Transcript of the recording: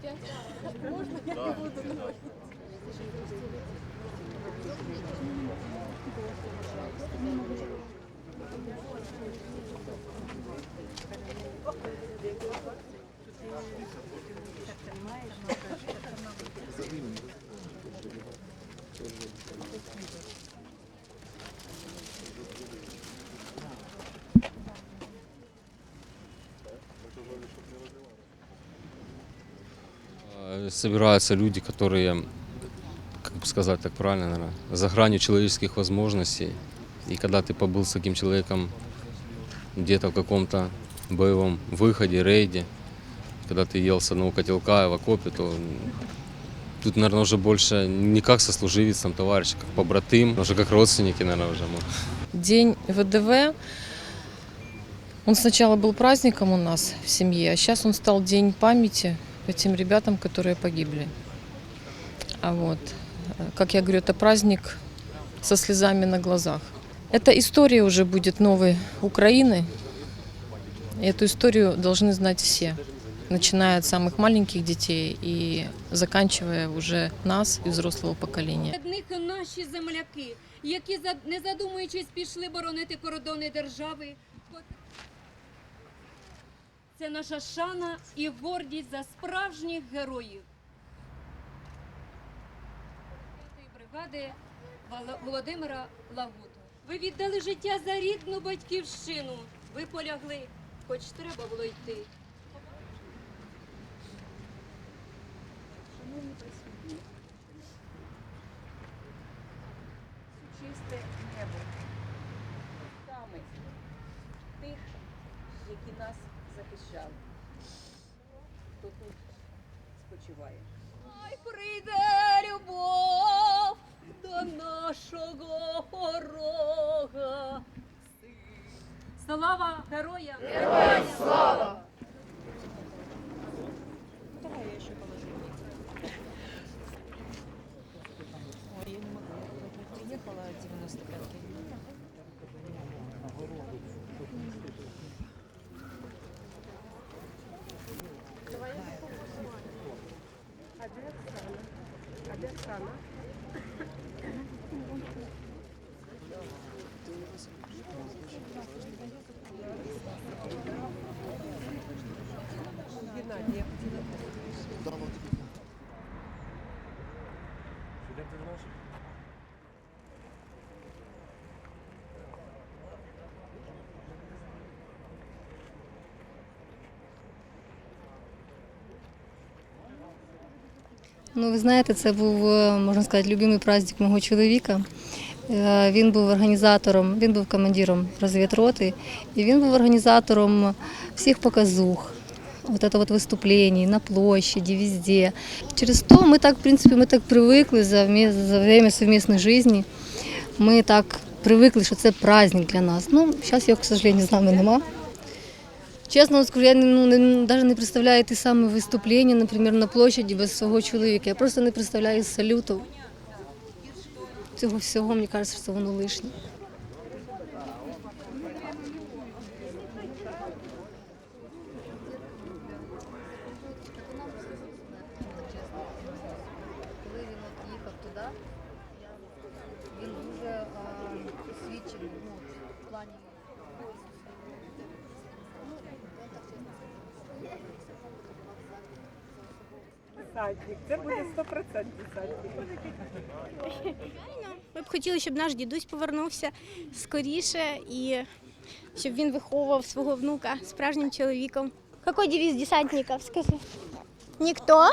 Можно я не буду Ты Собираются люди, которые, как бы сказать так правильно, наверное, за гранью человеческих возможностей. И когда ты побыл с таким человеком где-то в каком-то боевом выходе, рейде, когда ты ел с одного котелка в окопе, то тут, наверное, уже больше не как сослуживец, там, товарищ, как побратым, уже как родственники, наверное, уже. День ВДВ, он сначала был праздником у нас в семье, а сейчас он стал день памяти по тем ребятам, которые погибли. А вот, э, как я говорю, это праздник со слезами на глазах. Это история уже будет новой Украины. И эту историю должны знать все, начиная от самых маленьких детей и заканчивая уже нас и взрослого поколения. Серед них наші земляки, які за- не задумуючись пішли боронити кордони держави. Це наша шана і гордість за справжніх героїв. Бригади Володимира Лагуту. Ви віддали життя за рідну батьківщину. Ви полягли, хоч треба було йти. чисте небо. Саме тих, які нас захищав, хто тут спочиває. Хай прийде любов до нашого порога. Слава героя! Героям слава! Я не могу. Приехала 95-й. Оксана. Ну, ви знаєте, це був, е, можна сказати, любимий праздник мого чоловіка. Е, Він був організатором, він був командиром розвідроти, і він був організатором всіх показух. Вот это вот выступлений на площади, везде. Через то мы так, в принципе, мы так привыкли за, вме- за время совместной жизни. Ми так привикли, що це праздник для нас. Ну, зараз його, к сожалению, з нами нема. Чесно скажу, я ну, не, навіть не представляю те саме виступлення, наприклад, на площаді без свого чоловіка. Я просто не представляю салюту. Цього всього, мені кажеться, що воно лишнє. Десантник. Це буде 100% десантник. Ми б хотіли, щоб наш дідусь повернувся скоріше і щоб він виховував свого внука справжнім чоловіком. Какой девиз десантников, скажи? Никто?